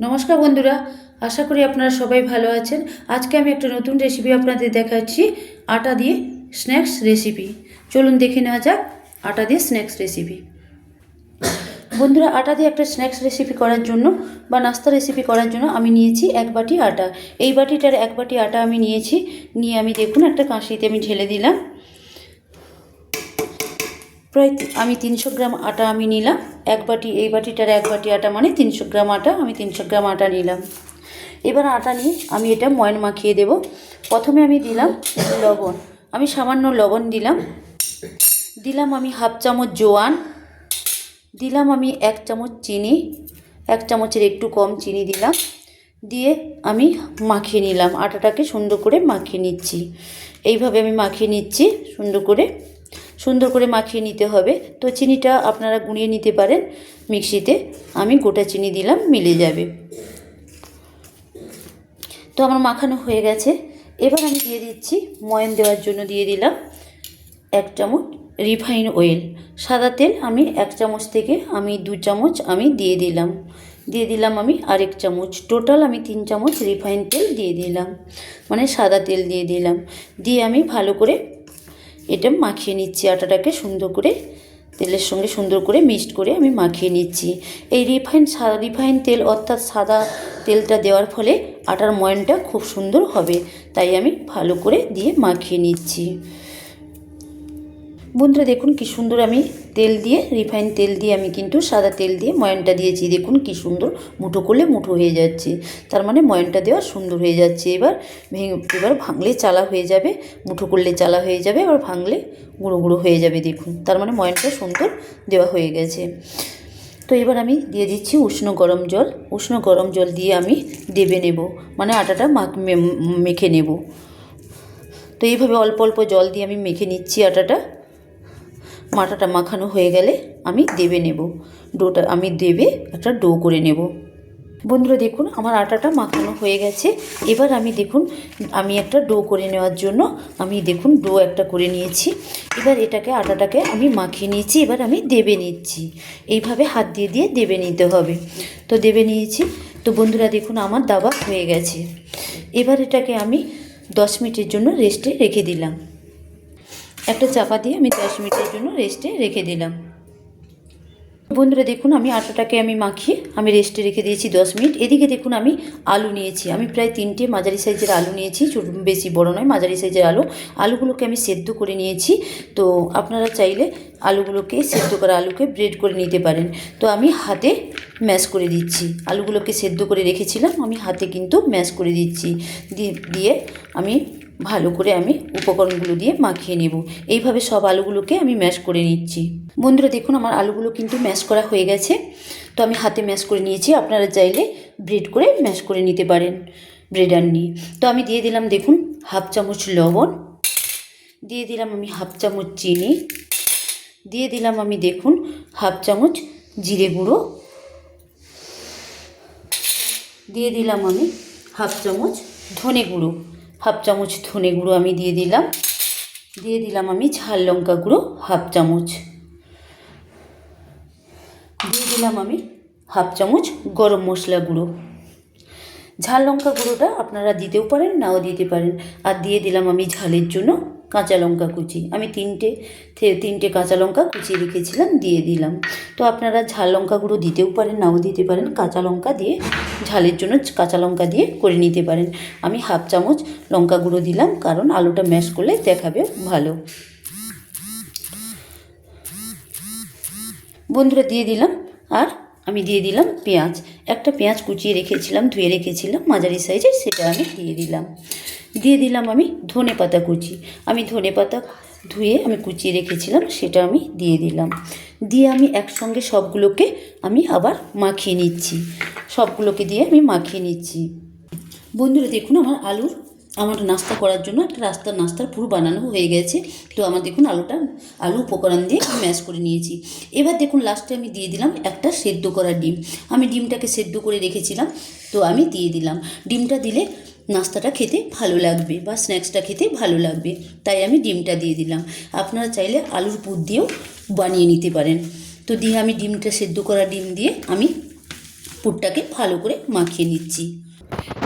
নমস্কার বন্ধুরা, আশা করি আপনারা সবাই ভালো আছেন। আজকে আমি একটা নতুন রেসিপি আপনাদের দেখাচ্ছি, আটা দিয়ে স্ন্যাক্স রেসিপি চলুন দেখে নেওয়া যাক আটা দিয়ে স্ন্যাক্স রেসিপি বন্ধুরা, আটা দিয়ে একটা স্ন্যাক্স রেসিপি করার জন্য বা নাস্তা রেসিপি করার জন্য আমি নিয়েছি এক বাটি আটা। এই বাটিটার এক বাটি আটা আমি নিয়েছি। নিয়ে আমি দেখুন, একটা কাঁশিতে আমি ঢেলে দিলাম। প্রায় আমি তিনশো গ্রাম আটা আমি নিলাম। এক বাটি এই বাটিটার এক বাটি আটা মানে তিনশো গ্রাম আটা, আমি তিনশো গ্রাম আটা নিলাম। এবার আটা নিয়ে আমি এটা ময়ন মাখিয়ে দেব। প্রথমে আমি দিলাম লবণ। আমি সামান্য লবণ দিলাম। দিলাম আমি হাফ চামচ জোয়ান। দিলাম আমি এক চামচ চিনি। এক চামচের একটু কম চিনি দিলাম। দিয়ে আমি মাখিয়ে নিলাম। আটাটাকে সুন্দর করে মাখিয়ে নিচ্ছি। এইভাবে আমি মাখিয়ে নিচ্ছি সুন্দর করে। সুন্দর করে মাখিয়ে নিতে হবে। তো চিনিটা আপনারা গুঁড়িয়ে নিতে পারেন মিক্সিতে। আমি গোটা চিনি দিলাম, মিলে যাবে। তো আমার মাখানো হয়ে গেছে। এবার আমি দিয়ে দিচ্ছি, ময়ন দেওয়ার জন্য দিয়ে দিলাম এক চামচ রিফাইন অয়েল। সাদা তেল আমি এক চামচ থেকে আমি দু চামচ আমি দিয়ে দিলাম। দিয়ে দিলাম আমি আরেক চামচ। টোটাল আমি তিন চামচ রিফাইন তেল দিয়ে দিলাম। মানে সাদা তেল দিয়ে দিলাম। দিয়ে আমি ভালো করে এটা মাখিয়ে নিচ্ছি আটাটাকে সুন্দর করে, তেলের সঙ্গে সুন্দর করে মিক্সড করে আমি মাখিয়ে নিচ্ছি। এই রিফাইন রিফাইন তেল অর্থাৎ সাদা তেলটা দেওয়ার ফলে আটার ময়নটা খুব সুন্দর হবে, তাই আমি ভালো করে দিয়ে মাখিয়ে নিচ্ছি। বন্ধুরা দেখুন কি সুন্দর আমি তেল দিয়ে রিফাইন তেল দিয়ে আমি কিন্তু সাদা তেল দিয়ে ময়নটা দিয়েছি। দেখুন কি সুন্দর মুঠো করলে মুঠো হয়ে যাচ্ছে। তার মানে ময়নটা দেওয়া সুন্দর হয়ে যাচ্ছে। এবার ভেঙে, এবার ভাঙলে চালা হয়ে যাবে, মুঠো করলে চালা হয়ে যাবে, এবার ভাঙলে গুঁড়ো গুঁড়ো হয়ে যাবে দেখুন। তার মানে ময়নটা সুন্দর দেওয়া হয়ে গেছে। তো এবার আমি দিয়ে দিচ্ছি উষ্ণ গরম জল। উষ্ণ গরম জল দিয়ে আমি দেবে নেব। মানে আটাটা মাখ মেখে নেব। তো এইভাবে অল্প অল্প জল দিয়ে আমি মেখে নিচ্ছি আটাটা। মাটাটা মাখানো হয়ে গেলে আমি দেবে নেব। ডোটা আমি দেবে একটা ডো করে নেব। বন্ধুরা দেখুন, আমার আটাটা মাখানো হয়ে গেছে। এবার আমি দেখুন, আমি একটা ডো করে নেওয়ার জন্য আমি দেখুন ডো একটা করে নিয়েছি। এবার এটাকে, আটাটাকে আমি মাখিয়ে নিয়েছি, এবার আমি দেবে নিচ্ছি। এইভাবে হাত দিয়ে দিয়ে দেবে নিতে হবে। তো দেবে নিয়েছি। তো বন্ধুরা দেখুন, আমার দাবা হয়ে গেছে। এবার এটাকে আমি দশ মিনিটের জন্য রেস্টে রেখে দিলাম। একটা চাপা দিয়ে আমি দশ মিনিটের জন্য রেস্টে রেখে দিলাম। বন্ধুরা, দেখুন আমি আটাটাকে আমি মাখিয়ে আমি রেস্টে রেখে দিয়েছি দশ মিনিট। এদিকে দেখুন আমি আলু নিয়েছি। আমি প্রায় তিনটে মাঝারি সাইজের আলু নিয়েছি, ছোট, বেশি বড় নয়, মাঝারি সাইজের আলু। আলুগুলোকে আমি সেদ্ধ করে নিয়েছি। তো আপনারা চাইলে আলুগুলোকে সেদ্ধ করা আলুকে ব্রেড করে নিতে পারেন। তো আমি হাতে ম্যাশ করে দিচ্ছি। আলুগুলোকে সেদ্ধ করে রেখেছিলাম, আমি হাতে কিন্তু ম্যাশ করে দিচ্ছি। দিয়ে আমি ভালো করে আমি উপকরণগুলো দিয়ে মাখিয়ে নেব। এইভাবে সব আলুগুলোকে আমি ম্যাশ করে নিচ্ছি। বন্ধুরা, দেখুন আমার আলুগুলো কিন্তু ম্যাশ করা হয়ে গেছে। তো আমি হাতে ম্যাশ করে নিয়েছি। আপনারা চাইলে ব্রেড করে ম্যাশ করে নিতে পারেন ব্রেডার নিয়ে। তো আমি দিয়ে দিলাম, দেখুন, হাফ চামচ লবণ, দিয়ে দিলাম আমি হাফ চামচ চিনি, দিয়ে দিলাম আমি, দেখুন, হাফ চামচ জিরে গুঁড়ো, দিয়ে দিলাম আমি হাফ চামচ ধনে গুঁড়ো। হাফ চামচ ধনে গুঁড়ো আমি দিয়ে দিলাম। দিয়ে দিলাম আমি ঝাল লঙ্কা গুঁড়ো হাফ চামচ। দিয়ে দিলাম আমি হাফ চামচ গরম মশলা গুঁড়ো। ঝাল লঙ্কা গুঁড়োটা আপনারা দিতেও পারেন, নাও দিতে পারেন। আর দিয়ে দিলাম আমি ঝালের জন্য কাঁচা লঙ্কা কুচি। আমি তিনটে তিনটে কাঁচা লঙ্কা কুচিয়ে রেখেছিলাম, দিয়ে দিলাম। তো আপনারা ঝাল লঙ্কা গুঁড়ো দিতেও পারেন, নাও দিতে পারেন। কাঁচা লঙ্কা দিয়ে ঝালের জন্য কাঁচা লঙ্কা দিয়ে করে নিতে পারেন। আমি হাফ চামচ লঙ্কা গুঁড়ো দিলাম, কারণ আলুটা ম্যাশ করলে দেখাবে ভালো। বন্ধুরা, দিয়ে দিলাম। আর আমি দিয়ে দিলাম পেঁয়াজ। একটা পেঁয়াজ কুচিয়ে রেখেছিলাম, ধুয়ে রেখেছিলাম, মাঝারি সাইজের সেটা আমি দিয়ে দিলাম। দিয়ে দিলাম আমি ধনে পাতা কুচি। আমি ধনে পাতা ধুয়ে আমি কুচিয়ে রেখেছিলাম, সেটা আমি দিয়ে দিলাম। দিয়ে আমি একসঙ্গে সবগুলোকে আমি আবার মাখিয়ে নিচ্ছি। সবগুলোকে দিয়ে আমি মাখিয়ে নিচ্ছি। বন্ধুরা, দেখুন আমার আলুর আমার নাস্তা করার জন্য একটা রাস্তার নাস্তার পুরো বানানো হয়ে গেছে। তো আমার দেখুন আলুটা, আলু উপকরণ দিয়ে ম্যাশ করে নিয়েছি। এবার দেখুন লাস্টে আমি দিয়ে দিলাম একটা সেদ্ধ করা ডিম। আমি ডিমটাকে সেদ্ধ করে রেখেছিলাম, তো আমি দিয়ে দিলাম। ডিমটা দিলে নাস্তাটা খেতে ভালো লাগবে বা স্ন্যাক্সটা খেতে ভালো লাগবে, তাই আমি ডিমটা দিয়ে দিলাম। আপনারা চাইলে আলুর পুর দিয়েও বানিয়ে নিতে পারেন। তো দিয়ে আমি ডিমটা সেদ্ধ করা ডিম দিয়ে আমি পুরটাকে ভালো করে মাখিয়ে নিচ্ছি।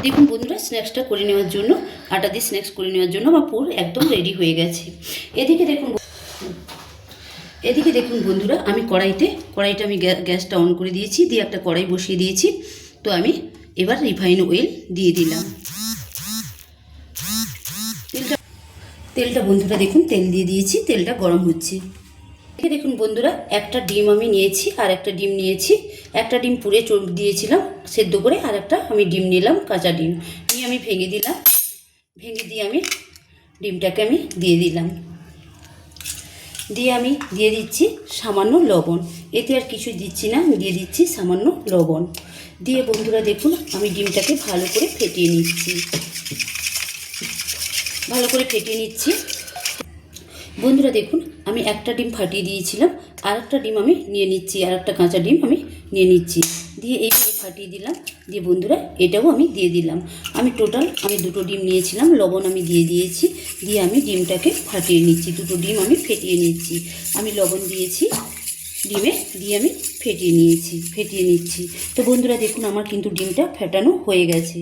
দেখুন বন্ধুরা স্ন্যাক্সটা করে নেওয়ার জন্য, আটা দিয়ে স্ন্যাক্স করে নেওয়ার জন্য আমার পুর একদম রেডি হয়ে গেছে। এদিকে দেখুন এদিকে দেখুন বন্ধুরা, আমি কড়াইতে, কড়াইটা আমি গ্যাসটা অন করে দিয়েছি, দিয়ে একটা কড়াই বসিয়ে দিয়েছি। তো আমি এবার রিফাইন অয়েল দিয়ে দিলাম। তেলটা তেলটা বন্ধুরা দেখুন, তেল দিয়ে দিয়েছি, তেলটা গরম হচ্ছে। দেখুন বন্ধুরা, একটা ডিম আমি নিয়েছি, আর একটা ডিম নিয়েছি। একটা ডিম পুড়ে দিয়েছিলাম, সেদ্ধ করে, আর একটা আমি ডিম নিলাম, কাঁচা ডিম। নিয়ে আমি ভেঙে দিলাম, ভেঙে দিয়ে আমি ডিমটাকে আমি দিয়ে দিলাম। দিয়ে আমি দিয়ে দিচ্ছি সামান্য লবণ। এতে আর কিছু দিচ্ছি না দিয়ে দিচ্ছি সামান্য লবণ। দিয়ে বন্ধুরা দেখুন, আমি ডিমটাকে ভালো করে ফেটিয়ে নিচ্ছি। ভালো করে ফেটিয়ে নিচ্ছি। বন্ধুরা দেখুন, আমি একটা ডিম ফাটিয়ে দিয়েছিলাম আর একটা ডিম আমি নিয়ে নিচ্ছি আর একটা কাঁচা ডিম আমি নিয়ে নিচ্ছি। দিয়ে এইভাবে ফাটিয়ে দিলাম, দিয়ে বন্ধুরা এটাও আমি দিয়ে দিলাম। আমি টোটাল আমি দুটো ডিম নিয়েছিলাম, লবণ আমি দিয়ে দিয়েছি, দিয়ে আমি ডিমটাকে ফাটিয়ে নিচ্ছি, দুটো ডিম আমি ফেটিয়ে নিচ্ছি। আমি লবণ দিয়েছি, ডিমে দিয়ে আমি ফেটিয়ে নিয়েছি, ফেটিয়ে নিচ্ছি। তো বন্ধুরা দেখুন, আমার কিন্তু ডিমটা ফেটানো হয়ে গেছে।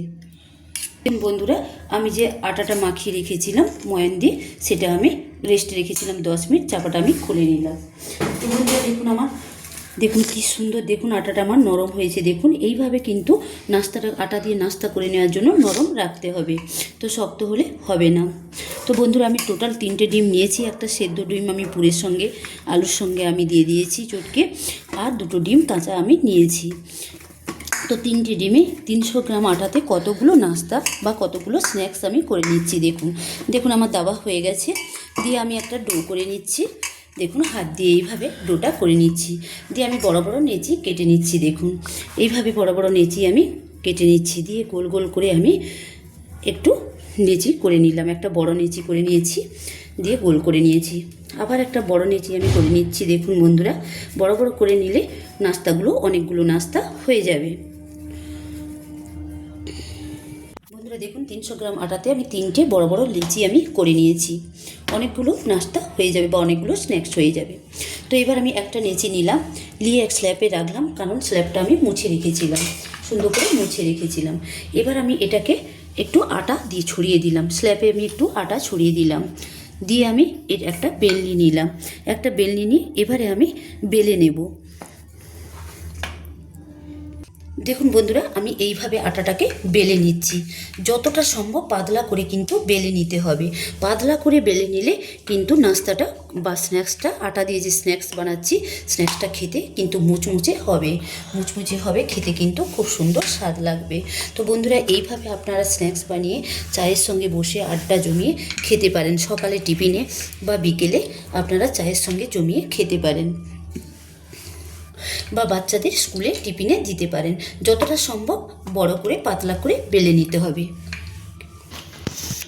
বন্ধুরা, আমি যে আটাটা মাখিয়ে রেখেছিলাম, ময়ান দিয়ে, সেটা আমি রেস্টে রেখেছিলাম দশ মিনিট, চাপাটা আমি খুলে নিলাম। তো বন্ধুরা, দেখুন আমার, দেখুন কি সুন্দর, দেখুন আটাটা আমার নরম হয়েছে, দেখুন, এইভাবে কিন্তু নাস্তাটা, আটা দিয়ে নাস্তা করে নেওয়ার জন্য নরম রাখতে হবে, তো শক্ত হলে হবে না। তো বন্ধুরা, আমি টোটাল তিনটে ডিম নিয়েছি, একটা সেদ্ধ ডিম আমি পুরের সঙ্গে, আলুর সঙ্গে আমি দিয়ে দিয়েছি চটকে, আর দুটো ডিম কাঁচা আমি নিয়েছি। তো তিনটি ডিমে তিনশো গ্রাম আটাতে কতগুলো নাস্তা বা কতগুলো স্ন্যাক্স আমি করে নিচ্ছি, দেখুন। দেখুন, আমার দাবা হয়ে গেছে। দিয়ে আমি একটা ডো করে নিচ্ছি। দেখুন, হাত দিয়ে এইভাবে ডোটা করে নিচ্ছি। দিয়ে আমি বড় বড় নেচি কেটে নিচ্ছি, দেখুন। এইভাবে বড় বড় নেচি আমি কেটে নিচ্ছি। দিয়ে গোল গোল করে আমি একটু নেচি করে নিলাম। একটা বড় নেচি করে নিয়েছি, দিয়ে গোল করে নিয়েছি। আবার একটা বড় নেচি আমি করে নিচ্ছি, দেখুন বন্ধুরা। বড় বড় করে নিলে নাস্তাগুলো অনেকগুলো নাস্তা হয়ে যাবে। দেখুন, তিনশো গ্রাম আটাতে আমি তিনটে বড় বড় লিচি আমি করে নিয়েছি। অনেকগুলো নাস্তা হয়ে যাবে বা অনেকগুলো স্ন্যাক্স হয়ে যাবে। তো এবার আমি একটা নেচি নিলাম, নিয়ে এক স্ল্যাপে রাখলাম, কারণ স্ল্যাপটা আমি মুছে রেখেছিলাম, সুন্দর করে মুছে রেখেছিলাম। এবার আমি এটাকে একটু আটা দিয়ে ছড়িয়ে দিলাম, স্ল্যাপে আমি একটু আটা ছড়িয়ে দিলাম। দিয়ে আমি এর একটা বেলনি নিলাম, একটা বেলনি নিয়ে এবারে আমি বেলে নেব। দেখুন বন্ধুরা, আমি এইভাবে আটাটাকে বেলে নিচ্ছি। যতটা সম্ভব পাতলা করে কিন্তু বেলে নিতে হবে। পাতলা করে বেলে নিলে কিন্তু নাস্তাটা বা স্ন্যাক্সটা, আটা দিয়ে যে স্ন্যাক্স বানাচ্ছি, স্ন্যাক্সটা খেতে কিন্তু মুচমুচে হবে। মুচমুচে হবে, খেতে কিন্তু খুব সুন্দর স্বাদ লাগবে। তো বন্ধুরা, এইভাবে আপনারা স্ন্যাক্স বানিয়ে, চায়ের সঙ্গে বসে আড্ডা জমিয়ে খেতে পারেন সকালে টিফিনে বা বিকেলে আপনারা চায়ের সঙ্গে জমিয়ে খেতে পারেন। বা বাচ্চাদের স্কুলে টিফিনে দিতে পারেন। যতটা সম্ভব বড় করে, পাতলা করে বেলে নিতে হবে।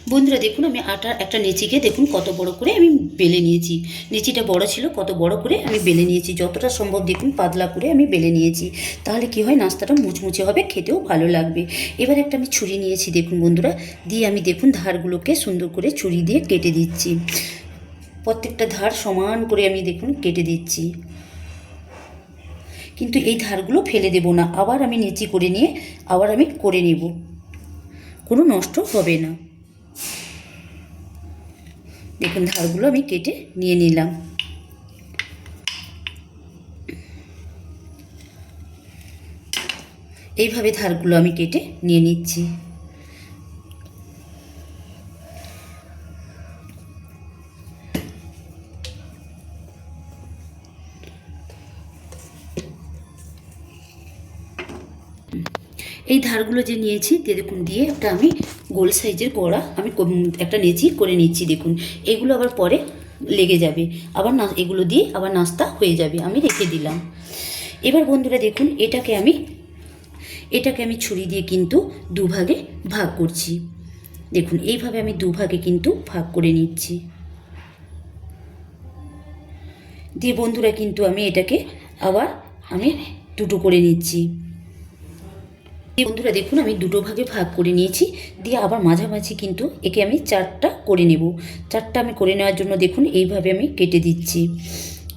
বন্ধুরা, দেখুন, আমি আটার একটা নেচিকে দেখুন, কত বড় করে আমি বেলে নিয়েছি। নেচিটা বড় ছিল, কত বড় করে আমি বেলে নিয়েছি। যতটা সম্ভব দেখুন, পাতলা করে আমি বেলে নিয়েছি। তাহলে কি হয়, নাস্তাটা মুচমুচে হবে, খেতেও ভালো লাগবে। এবার একটা আমি ছুরি নিয়েছি, দেখুন বন্ধুরা। দিয়ে আমি দেখুন, ধারগুলোকে সুন্দর করে ছুরি দিয়ে কেটে দিচ্ছি। প্রত্যেকটা ধার সমান করে আমি দেখুন, কেটে দিচ্ছি। কিন্তু এই ধারগুলো ফেলে দেব না। আবার আমি নেচি করে নিয়ে, আবার আমি করে নেব। কোনো নষ্ট হবে না। দেখুন, ধারগুলো আমি কেটে নিয়ে নিলাম। এইভাবে ধারগুলো আমি কেটে নিয়ে নিচ্ছি। এই ধারগুলো যে নিয়েছি, দিয়ে দেখুন, দিয়ে একটা আমি গোল সাইজের গোড়া আমি একটা নেচি করে নিচ্ছি, দেখুন। এগুলো আবার পরে লেগে যাবে। আবার না, এগুলো দিয়ে আবার নাস্তা হয়ে যাবে, আমি রেখে দিলাম। এবার বন্ধুরা দেখুন, এটাকে আমি এটাকে আমি ছুরি দিয়ে কিন্তু দুভাগে ভাগ করছি। দেখুন, এইভাবে আমি দুভাগে কিন্তু ভাগ করে নিচ্ছি। দিয়ে বন্ধুরা কিন্তু আমি এটাকে আবার আমি দুটো করে নিচ্ছি। বন্ধুরা দেখুন, আমি দুটো ভাগে ভাগ করে নিয়েছি। দিয়ে আবার মাঝামাঝি কিন্তু একে আমি চারটা করে নেব। চারটা আমি করে নেওয়ার জন্য দেখুন, এইভাবে আমি কেটে দিচ্ছি।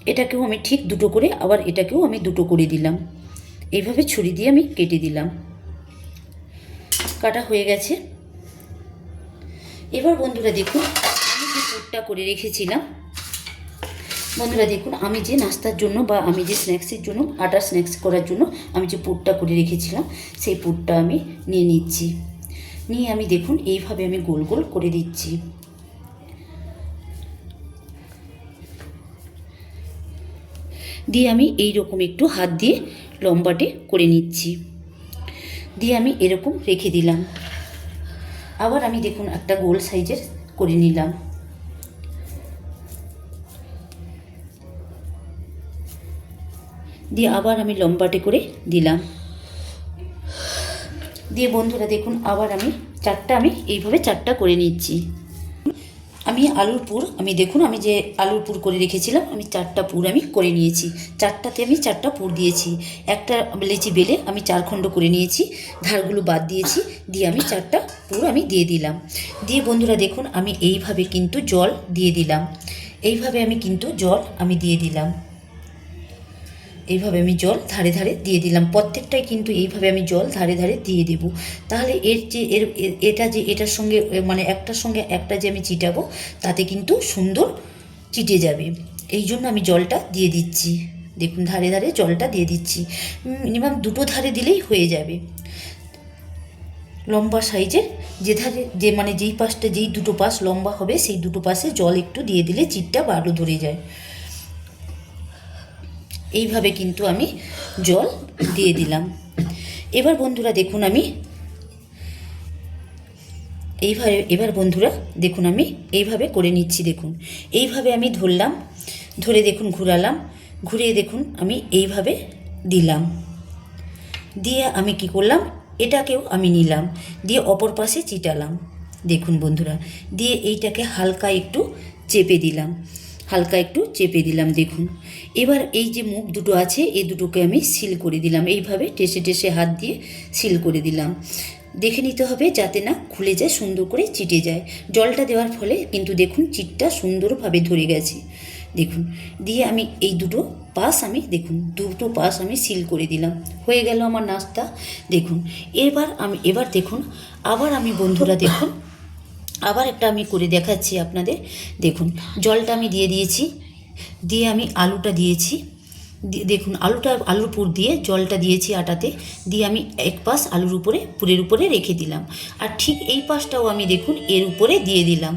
এটাকেও আমি ঠিক দুটো করে, আবার এটাকেও আমি দুটো করে দিলাম। এইভাবে ছুরি দিয়ে আমি কেটে দিলাম। কাটা হয়ে গেছে। এবার বন্ধুরা দেখুন, আমি যে করে রেখেছিলাম বন্ধুরা দেখুন, আমি যে নাস্তার জন্য বা আমি যে স্ন্যাক্সের জন্য, আটার স্ন্যাক্স করার জন্য আমি যে পুরটা করে রেখেছিলাম, সেই পুরটা আমি নিয়ে নিচ্ছি। নিয়ে আমি দেখুন, এইভাবে আমি গোল গোল করে দিচ্ছি। দিয়ে আমি এই রকম একটু হাত দিয়ে লম্বাটে করে নিচ্ছি। দিয়ে আমি এরকম রেখে দিলাম। আবার আমি দেখুন, একটা গোল সাইজের করে নিলাম। দিয়ে আবার আমি লম্বাটে করে দিলাম। দিয়ে বন্ধুরা দেখুন, আবার আমি চারটা, আমি এইভাবে চারটা করে নিচ্ছি। আমি আলুর পুর, আমি দেখুন, আমি যে আলুর পুর করে রেখেছিলাম, আমি চারটা পুর আমি করে নিয়েছি। চারটাতে আমি চারটা পুর দিয়েছি। একটা লেচি বেলে আমি চার খণ্ড করে নিয়েছি, ধারগুলো বাদ দিয়েছি, দিয়ে আমি চারটা পুর আমি দিয়ে দিলাম। দিয়ে বন্ধুরা দেখুন, আমি এইভাবে কিন্তু জল দিয়ে দিলাম। এইভাবে আমি কিন্তু জল আমি দিয়ে দিলাম। এইভাবে আমি জল ধারে ধারে দিয়ে দিলাম। প্রত্যেকটাই কিন্তু এইভাবে আমি জল ধারে ধারে দিয়ে দেব। তাহলে এর যে, এর এটা যে, এটার সঙ্গে মানে একটার সঙ্গে একটা যে আমি চিটাবো, তাতে কিন্তু সুন্দর চিটে যাবে। এই জন্য আমি জলটা দিয়ে দিচ্ছি। দেখুন, ধারে ধারে জলটা দিয়ে দিচ্ছি। মিনিমাম দুটো ধারে দিলেই হয়ে যাবে। লম্বা সাইজের যে ধারে, যে মানে যেই পাশটা, যেই দুটো পাশ লম্বা হবে, সেই দুটো পাশে জল একটু দিয়ে দিলে চিটটা ভালো ধরে যায়। এইভাবে কিন্তু আমি জল দিয়ে দিলাম। এবার বন্ধুরা দেখুন আমি এইভাবে, এবার বন্ধুরা দেখুন আমি এইভাবে করে নিচ্ছি দেখুন। এইভাবে আমি ধরলাম, ধরে দেখুন ঘুরালাম, ঘুরিয়ে দেখুন আমি এইভাবে দিলাম। দিয়ে আমি কি করলাম, এটাকেও আমি নিলাম, দিয়ে অপর পাশে চিটালাম। দেখুন বন্ধুরা, দিয়ে এইটাকে হালকা একটু চেপে দিলাম। হালকা একটু চেপে দিলাম, দেখুন। এবার এই যে মুখ দুটো আছে, এই দুটোকে আমি সিল করে দিলাম। এইভাবে টেসে টেসে হাত দিয়ে সিল করে দিলাম। দেখে নিতে হবে যাতে না খুলে যায়, সুন্দর করে চিটে যায়। জলটা দেওয়ার ফলে কিন্তু দেখুন চিটটা সুন্দরভাবে ধরে গেছে। দেখুন, দিয়ে আমি এই দুটো পাশ আমি, দেখুন, দুটো পাশ আমি সিল করে দিলাম। হয়ে গেল আমার নাস্তা দেখুন। এবার আমি, এবার দেখুন, আবার আমি বন্ধুরা, দেখুন আবার একটা আমি করে দেখাচ্ছি আপনাদের। দেখুন, জলটা আমি দিয়ে দিয়েছি। দিয়ে আমি আলুটা দিয়েছি। দেখুন, আলুটা, আলুর পুর দিয়ে জলটা দিয়েছি আটাতে। দিয়ে আমি এক পাশ আলুর উপরে, পুরের উপরে রেখে দিলাম। আর ঠিক এই পাশটাও আমি দেখুন, এর উপরে দিয়ে দিলাম।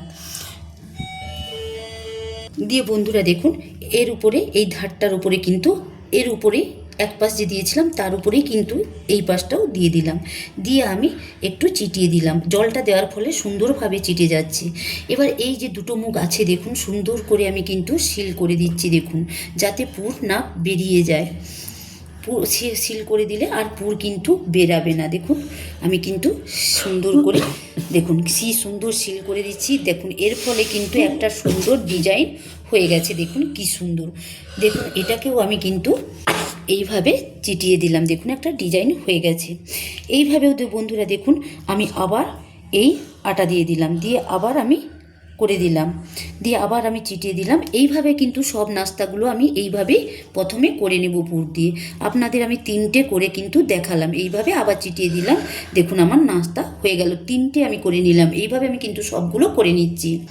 দিয়ে বন্ধুরা দেখুন, এর উপরে, এই ধারটার উপরে কিন্তু, এর উপরে এক পাশ যে দিয়েছিলাম, তার উপরেই কিন্তু এই পাশটাও দিয়ে দিলাম। দিয়ে আমি একটু চিটিয়ে দিলাম। জলটা দেওয়ার ফলে সুন্দরভাবে চিটে যাচ্ছে। এবার এই যে দুটো মুখ আছে, দেখুন, সুন্দর করে আমি কিন্তু সিল করে দিচ্ছি, দেখুন, যাতে পুর না বেরিয়ে যায়। পুর সিল করে দিলে আর পুর কিন্তু বেরাবে না। দেখুন, আমি কিন্তু সুন্দর করে, দেখুন, সি সুন্দর সিল করে দিচ্ছি। দেখুন, এর ফলে কিন্তু একটা সুন্দর ডিজাইন হয়ে গেছে। দেখুন, কি সুন্দর। দেখুন, এটাকেও আমি কিন্তু এইভাবে চিটিয়ে দিলাম। দেখুন, একটা ডিজাইন হয়ে গেছে। এইভাবেও বন্ধুরা দেখুন, আমি আবার এই আটা দিয়ে দিলাম। দিয়ে আবার আমি করে দিলাম। দিয়ে আবার আমি চিটিয়ে দিলাম। এইভাবে কিন্তু সব নাস্তাগুলো আমি এইভাবেই প্রথমে করে নেব পুর দিয়ে। আপনাদের আমি তিনটে করে কিন্তু দেখালাম। এইভাবে আবার চিটিয়ে দিলাম। দেখুন, আমার নাস্তা হয়ে গেল। তিনটে আমি করে নিলাম। এইভাবে আমি কিন্তু সবগুলো করে নিচ্ছি।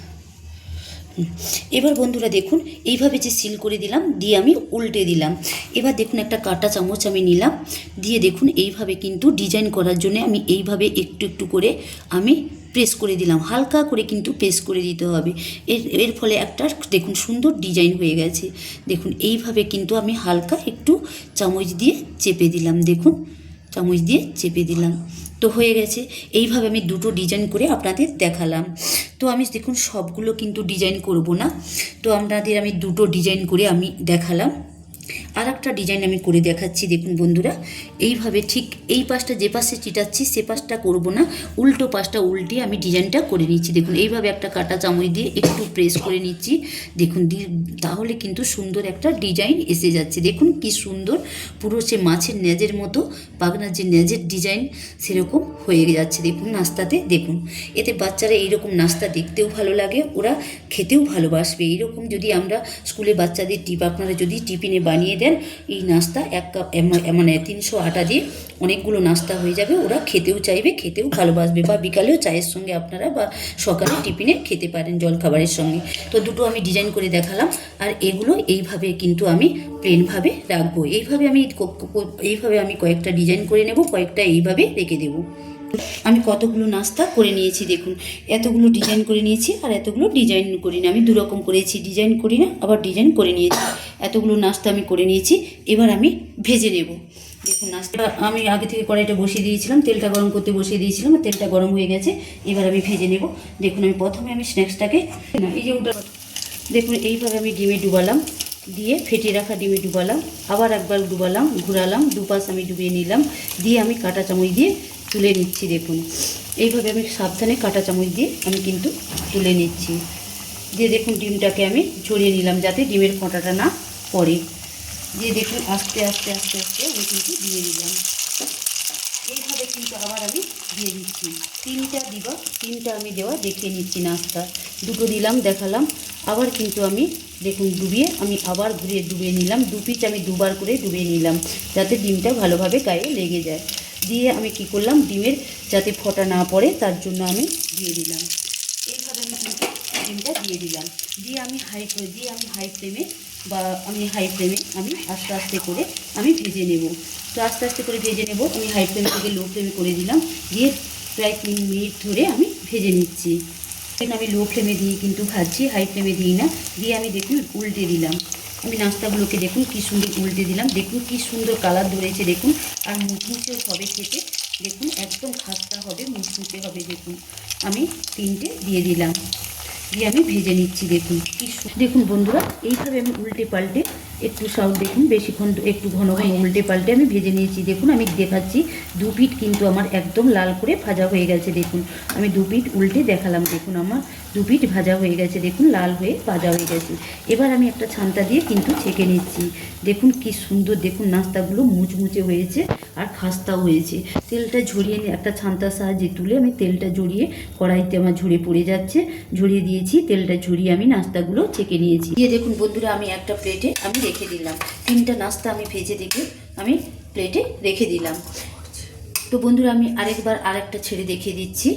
এবার বন্ধুরা দেখুন, এইভাবে যে সিল করে দিলাম, দিয়ে আমি উল্টে দিলাম। এবার দেখুন একটা কাঁটা চামচ আমি নিলাম। দিয়ে দেখুন, এইভাবে কিন্তু ডিজাইন করার জন্য আমি এইভাবে একটু একটু করে আমি প্রেস করে দিলাম। হালকা করে কিন্তু প্রেস করে দিতে হবে। এর এর ফলে একটা দেখুন সুন্দর ডিজাইন হয়ে গেছে। দেখুন, এইভাবে কিন্তু আমি হালকা একটু চামচ দিয়ে চেপে দিলাম। দেখুন, চামচ দিয়ে চেপে দিলাম। তো হয়ে গেছে। এইভাবে আমি দুটো ডিজাইন করে আপনাদের দেখালাম। তো আমি দেখুন, সবগুলো কিন্তু ডিজাইন করব না। তো আপনাদের আমি দুটো ডিজাইন করে আমি দেখালাম। আর একটা ডিজাইন আমি করে দেখাচ্ছি, দেখুন বন্ধুরা। এইভাবে ঠিক এই পাশটা যে পাশে চিটাচ্ছি, সে পাশটা করব না। উল্টো পাশটা উল্টে আমি ডিজাইনটা করে নিচ্ছি। দেখুন, এইভাবে একটা কাটা চামচ দিয়ে একটু প্রেস করে নিচ্ছি। দেখুন তাহলে কিন্তু সুন্দর একটা ডিজাইন এসে যাচ্ছে। দেখুন কি সুন্দর পুরো সে মাছের নেজের মতো পাখনার যে নেজের ডিজাইন সেরকম হয়ে যাচ্ছে। দেখুন নাস্তাতে, দেখুন। এতে বাচ্চারা এইরকম নাস্তা দেখতেও ভালো লাগে, ওরা খেতেও ভালোবাসবে। এইরকম যদি আমরা স্কুলে বাচ্চাদের টিপ, আপনারা যদি টিফিনে বানিয়ে দেন, এই নাস্তা এক কাপ মানে তিনশো আটা দিয়ে অনেকগুলো নাস্তা হয়ে যাবে। ওরা খেতেও চাইবে, খেতেও ভালোবাসবে বা বিকালেও চায়ের সঙ্গে আপনারা বা সকালে টিফিনে খেতে পারেন জলখাবারের সঙ্গে। তো দুটো আমি ডিজাইন করে দেখালাম আর এগুলো এইভাবে কিন্তু আমি প্লেনভাবে রাখব। এইভাবে আমি এইভাবে আমি কয়েকটা ডিজাইন করে নেব, কয়েকটা এইভাবে রেখে দেবো। আমি কতগুলো নাস্তা করে নিয়েছি দেখুন। এতগুলো ডিজাইন করে নিয়েছি আর এতগুলো ডিজাইন করি না আমি দুরকম করেছি ডিজাইন করি না, আবার ডিজাইন করে নিয়েছি। এতগুলো নাস্তা আমি করে নিয়েছি। এবার আমি ভেজে নেব। দেখুন আমি আগে থেকে কড়াইটা বসিয়ে দিয়েছিলাম, তেলটা গরম করতে বসিয়ে দিয়েছিলাম তেলটা গরম হয়ে গেছে। এবার আমি ভেজে নেব। দেখুন, আমি প্রথমে আমি স্ন্যাক্সটাকে এই যে ওটা, দেখুন, এইভাবে আমি ডিমে ডুবালাম, দিয়ে ফেটিয়ে রাখা ডিমে ডুবালাম, আবার একবার ডুবালাম, ঘুরালাম, দুপাশ আমি ডুবিয়ে নিলাম, দিয়ে আমি কাঁটা চামচ দিয়ে তুলে নিচ্ছি, দেখুন। এইভাবে আমি সাবধানে কাঁটা চামচ দিয়ে আমি কিন্তু তুলে নিচ্ছি। দিয়ে দেখুন, ডিমটাকে আমি ছড়িয়ে নিলাম, যাতে ডিমের ফোঁটাটা না পড়ে। দিয়ে দেখুন, আস্তে আস্তে আস্তে আস্তে আমি কিন্তু দিয়ে দিলাম। এইভাবে কিন্তু আবার আমি দিয়ে দিচ্ছি। তিনটা দিব, তিনটা আমি দেওয়া দেখিয়ে নিচ্ছি নাস্তা। দুটো দিলাম, দেখালাম। আবার কিন্তু আমি দেখুন, ডুবিয়ে আমি আবার ঘুরিয়ে ডুবিয়ে নিলাম। দু পিচ আমি দুবার করে ডুবিয়ে নিলাম, যাতে ডিমটা ভালোভাবে গায়ে লেগে যায়। দিয়ে আমি কি করলাম, ডিমের যাতে ফোঁটা না পড়ে, তার জন্য আমি দিয়ে দিলাম। এইভাবে আমি কিন্তু ডিমটা দিয়ে দিলাম। দিয়ে আমি হাই দিয়ে আমি হাই ফ্লেমে বা আমি হাই ফ্লেমে আমি আস্তে আস্তে করে আমি ভেজে নেব। তো আস্তে আস্তে করে ভেজে নেব। আমি হাই ফ্লেম থেকে লো ফ্লেমে করে দিলাম। দিয়ে প্রায় তিন মিনিট ধরে আমি ভেজে নিচ্ছি। এখন আমি লো ফ্লেমে দিয়ে কিন্তু ভাজছি হাই ফ্লেমে দিই না। দিয়ে আমি দেখুন, উল্টে দিলাম। আমি নাস্তাগুলোকে দেখুন, কি সুন্দর উল্টে দিলাম। দেখুন, কি সুন্দর কালার ধরেছে, দেখুন। আর মুচমুচেও হবে খেতে। দেখুন, একদম খাস্তা হবে মুচমুচে হবে, দেখুন। আমি তিনটে দিয়ে দিলাম। দিয়ে আমি ভেজে নিচ্ছি দেখুন। দেখুন বন্ধুরা এইভাবে আমি উল্টে পাল্টে একটু সব দেখুন, বেশিক্ষণ একটু ঘন ঘন উল্টে পাল্টে আমি ভেজে নিয়েছি। দেখুন, আমি দেখাচ্ছি, দু পিঠ কিন্তু আমার একদম লাল করে ভাজা হয়ে গেছে, দেখুন। আমি দু পিঠ উল্টে দেখালাম, দেখুন আমার। দু পিঠ ভাজা হয়ে গেছে, দেখুন, লাল হয়ে ভাজা হয়ে গেছে। এবার আমি একটা ছান্তা দিয়ে কিন্তু ছেঁকে নিচ্ছি। দেখুন কি সুন্দর, দেখুন নাস্তাগুলো মুচমুচে হয়েছে আর খাস্তাও হয়েছে। তেলটা ঝরিয়ে নিয়ে একটা ছান্তার সাহায্যে তুলে আমি তেলটা ঝরিয়ে কড়াইতে আমার ঝরে পড়ে যাচ্ছে। ঝরিয়ে দিয়েছি, তেলটা ঝরিয়ে আমি নাস্তাগুলো ছেঁকে নিয়েছি। দিয়ে দেখুন বন্ধুরা, আমি একটা প্লেটে আমি রেখে দিলাম। তিনটা নাস্তা আমি ভেজে দেখে আমি প্লেটে রেখে দিলাম। তো বন্ধুরা, আমি আরেকবার আরেকটা ছেড়ে দেখিয়ে দিচ্ছি।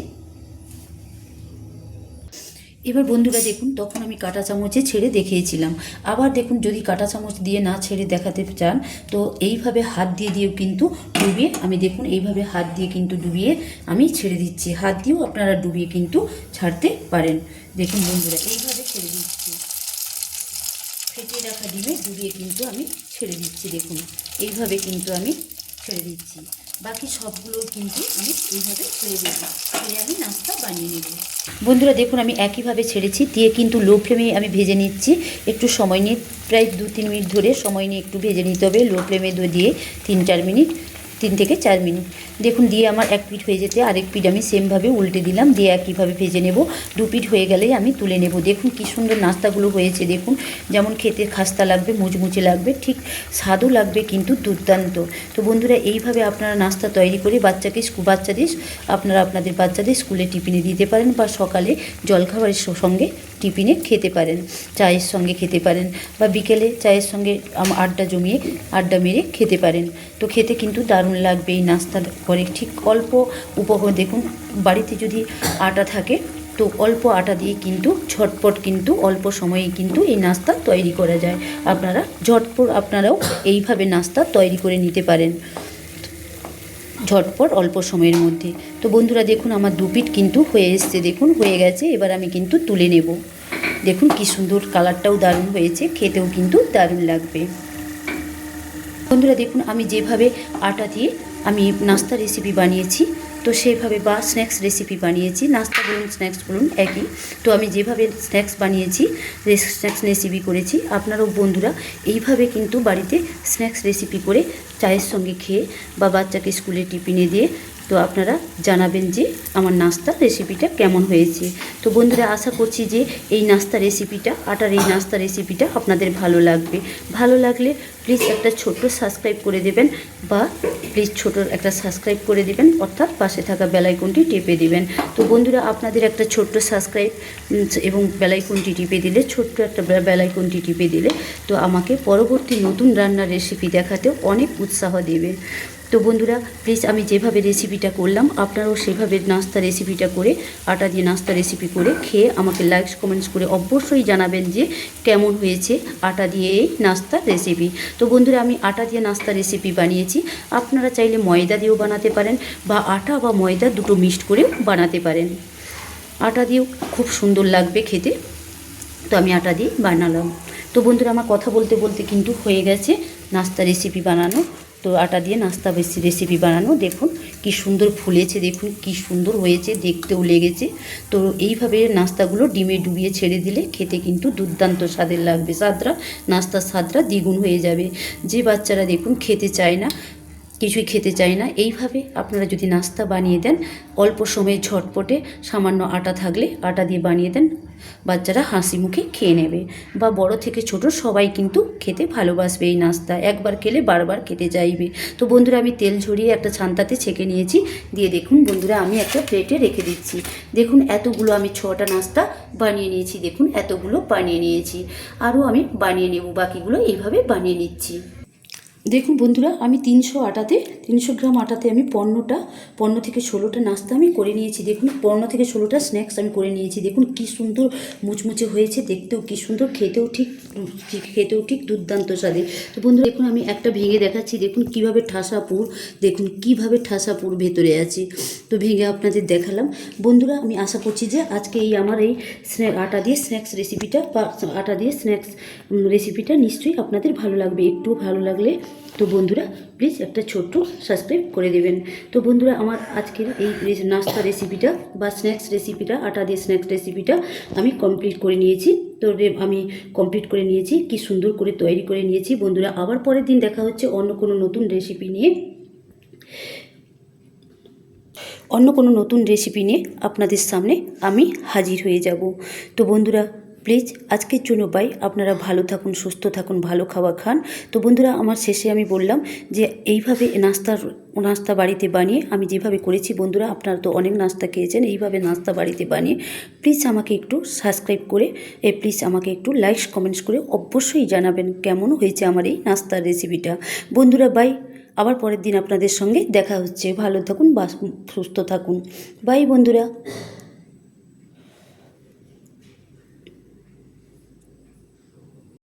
এবার বন্ধুরা দেখুন, তখন আমি কাঁটা চামচে ছেড়ে দেখিয়েছিলাম। আবার দেখুন, যদি কাঁটা চামচ দিয়ে না ছেড়ে দেখাতে চান, তো এইভাবে হাত দিয়ে দিয়েও কিন্তু ডুবিয়ে আমি দেখুন, এইভাবে হাত দিয়ে কিন্তু ডুবিয়ে আমি ছেড়ে দিচ্ছি। হাত দিয়েও আপনারা ডুবিয়ে কিন্তু ছাড়তে পারেন। দেখুন বন্ধুরা, এইভাবে ছেড়ে দিচ্ছি। ফেটিয়ে রাখা ডিমে ডুবিয়ে কিন্তু আমি ছেড়ে দিচ্ছি, দেখুন। এইভাবে কিন্তু আমি ছেড়ে দিচ্ছি। বাকি সবগুলো কিন্তু আমি এইভাবে ছেড়ে দেবো। ছেড়ে আমি নাস্তা বানিয়ে নেব। বন্ধুরা, দেখুন, আমি একইভাবে ছেড়েছি। দিয়ে কিন্তু লো ফ্লেমে আমি ভেজে নিচ্ছি। একটু সময় নিয়ে, প্রায় দু তিন মিনিট ধরে সময় নিয়ে একটু ভেজে নিতে হবে। লো ফ্লেমে দিয়ে তিন চার মিনিট তিন থেকে চার মিনিট। দেখুন, দিয়ে আমার এক পিঠ হয়ে যেতে, আরেক পিঠ আমি সেমভাবে উল্টে দিলাম, দিয়ে একইভাবে ভেজে নেব। দু পিঠ হয়ে গেলেই আমি তুলে নেব। দেখুন, কি সুন্দর নাস্তাগুলো হয়েছে, দেখুন। যেমন খেতে খাস্তা লাগবে, মুচমুচে লাগবে, ঠিক স্বাদও লাগবে, কিন্তু দুর্দান্ত। তো বন্ধুরা, এইভাবে আপনারা নাস্তা তৈরি করে বাচ্চাকে বাচ্চাদের আপনারা আপনাদের বাচ্চাদের স্কুলে টিফিনে দিতে পারেন বা সকালে জলখাবারের সঙ্গে টিফিনে খেতে পারেন, চায়ের সঙ্গে খেতে পারেন বা বিকেলে চায়ের সঙ্গে আড্ডা জমিয়ে আড্ডা মেরে খেতে পারেন। তো খেতে কিন্তু দারুণ লাগবে এই নাস্তা করে? ঠিক অল্প উপকরণ দেখুন, বাড়িতে যদি আটা থাকে, তো অল্প আটা দিয়ে কিন্তু ঝটপট কিন্তু অল্প সময়ে কিন্তু এই নাস্তা তৈরি করা যায়। আপনারা ঝটপট, আপনারাও এইভাবে নাস্তা তৈরি করে নিতে পারেন। ঝটপট অল্প সময়ের মধ্যে। তো বন্ধুরা, দেখুন, আমার দু পিঠ কিন্তু হয়ে এসছে, দেখুন, হয়ে গেছে, এবার আমি কিন্তু তুলে নেব। দেখুন, কি সুন্দর কালারটাও দারুণ হয়েছে, খেতেও কিন্তু দারুণ লাগবে। বন্ধুরা দেখুন, আমি যেভাবে আটা দিয়ে আমি নাস্তা রেসিপি বানিয়েছি, তো সেইভাবে বা স্ন্যাক্স রেসিপি বানিয়েছি। নাস্তা বলুন স্ন্যাক্স বলুন, একই। তো আমি যেভাবে স্ন্যাক্স বানিয়েছি স্ন্যাক্স রেসিপি করেছি, আপনারও বন্ধুরা এইভাবে কিন্তু বাড়িতে স্ন্যাক্স রেসিপি করে চায়ের সঙ্গে খেয়ে বা বাচ্চাকে স্কুলে টিফিনে দিয়ে তো আপনারা জানাবেন যে আমার নাস্তা রেসিপিটা কেমন হয়েছে। তো বন্ধুরা, আশা করছি যে এই নাস্তা রেসিপিটা আটার এই নাস্তা রেসিপিটা আপনাদের ভালো লাগবে। ভালো লাগলে প্লিজ একটা ছোট্ট সাবস্ক্রাইব করে দেবেন বা প্লিজ ছোট একটা সাবস্ক্রাইব করে দিবেন, অর্থাৎ পাশে থাকা বেলাইকনটি টেপে দিবেন। তো বন্ধুরা, আপনাদের একটা ছোট্ট সাবস্ক্রাইব এবং বেলাইকনটি টিপে দিলে, ছোট্ট একটা বেলাইকনটি টিপে দিলে, তো আমাকে পরবর্তী নতুন রান্নার রেসিপি দেখাতেও অনেক উৎসাহ দেবে। তো বন্ধুরা প্লিজ আমি যেভাবে রেসিপিটা করলাম, আপনারাও সেভাবে নাস্তা রেসিপিটা করে, আটা দিয়ে নাস্তা রেসিপি করে খেয়ে আমাকে লাইকস কমেন্টস করে অবশ্যই জানাবেন যে কেমন হয়েছে আটা দিয়ে এই নাস্তার রেসিপি তো বন্ধুরা, আমি আটা দিয়ে নাস্তা রেসিপি বানিয়েছি। আপনারা চাইলে ময়দা দিয়েও বানাতে পারেন বা আটা বা ময়দা দুটো মিক্সড করেও বানাতে পারেন। আটা দিয়েও খুব সুন্দর লাগবে খেতে। তো আমি আটা দিয়ে বানালাম। তো বন্ধুরা, আমার কথা বলতে বলতে কিন্তু হয়ে গেছে নাস্তা রেসিপি বানানো। তো আটা দিয়ে নাস্তা বেশি রেসিপি বানানো। দেখুন কি সুন্দর ফুলেছে, দেখুন কি সুন্দর হয়েছে, দেখতেও লেগেছে। তো এইভাবে নাস্তাগুলো ডিমে ডুবিয়ে ছেড়ে দিলে খেতে কিন্তু দুর্দান্ত স্বাদের লাগবে। স্বাদরা নাস্তার স্বাদরা দ্বিগুণ হয়ে যাবে। যে বাচ্চারা দেখুন খেতে চায় না কিছুই খেতে চায় না। এইভাবে আপনারা যদি নাস্তা বানিয়ে দেন, অল্প সময়ে ঝটপটে সামান্য আটা থাকলে আটা দিয়ে বানিয়ে দেন, বাচ্চারা হাসি মুখে খেয়ে নেবে। বা বড় থেকে ছোট সবাই কিন্তু খেতে ভালোবাসবে এই নাস্তা। একবার খেলে বারবার খেতে চাইবে। তো বন্ধুরা, আমি তেল ঝরিয়ে একটা ছান্তাতে ছেঁকে নিয়েছি। দিয়ে দেখুন বন্ধুরা, আমি একটা প্লেটে রেখে দিচ্ছি। দেখুন এতগুলো আমি ছটা নাস্তা বানিয়ে নিয়েছি। দেখুন এতগুলো বানিয়ে নিয়েছি। আরও আমি বানিয়ে নেব, বাকিগুলো এইভাবে বানিয়ে নিচ্ছি। দেখুন বন্ধুরা, আমি তিনশো আটাতে, তিনশো গ্রাম আটাতে আমি পণ্যটা, পণ্য থেকে ষোলোটা নাস্তা আমি করে নিয়েছি। দেখুন, পণ্য থেকে ষোলোটা স্ন্যাক্স আমি করে নিয়েছি। দেখুন, কি সুন্দর মুচমুচে হয়েছে, দেখতেও কি সুন্দর, খেতেও ঠিক খেতেও ঠিক দুর্দান্ত স্বাদে তো বন্ধুরা, দেখুন, আমি একটা ভেঙে দেখাচ্ছি। দেখুন, কীভাবে ঠাসা পুর দেখুন, কীভাবে ঠাসা পুর ভেতরে আছে। তো ভেঙে আপনাদের দেখালাম। বন্ধুরা, আমি আশা করছি যে আজকে এই আমার এই আটা দিয়ে স্ন্যাক্স রেসিপিটা বা আটা দিয়ে স্ন্যাক্স রেসিপিটা নিশ্চয়ই আপনাদের ভালো লাগবে। একটু ভালো লাগলে তো বন্ধুরা প্লিজ একটা ছোট্ট সাবস্ক্রাইব করে দেবেন। তো বন্ধুরা, আমার আজকের এই নাস্তা রেসিপিটা বা স্ন্যাক্স রেসিপিটা আটা দিয়ে স্ন্যাক্স রেসিপিটা আমি কমপ্লিট করে নিয়েছি। তো আমি কমপ্লিট করে নিয়েছি, কি সুন্দর করে তৈরি করে নিয়েছি। বন্ধুরা, আবার পরের দিন দেখা হচ্ছে অন্য কোনো নতুন রেসিপি নিয়ে। অন্য কোনো নতুন রেসিপি নিয়ে আপনাদের সামনে আমি হাজির হয়ে যাব। তো বন্ধুরা প্লিজ, আজকের জন্য বাই আপনারা ভালো থাকুন, সুস্থ থাকুন, ভালো খাবার খান। তো বন্ধুরা, আমার শেষে আমি বললাম যে, এইভাবে নাস্তার, নাস্তা বাড়িতে বানিয়ে আমি যেভাবে করেছি, বন্ধুরা, আপনারা তো অনেক নাস্তা খেয়েছেন, এইভাবে নাস্তা বাড়িতে বানিয়ে প্লিজ আমাকে একটু সাবস্ক্রাইব করে, এ প্লিজ আমাকে একটু লাইকস কমেন্টস করে অবশ্যই জানাবেন কেমন হয়েছে আমার এই নাস্তার রেসিপিটা বন্ধুরা বাই আবার পরের দিন আপনাদের সঙ্গে দেখা হচ্ছে। ভালো থাকুন বা সুস্থ থাকুন। বাই বন্ধুরা।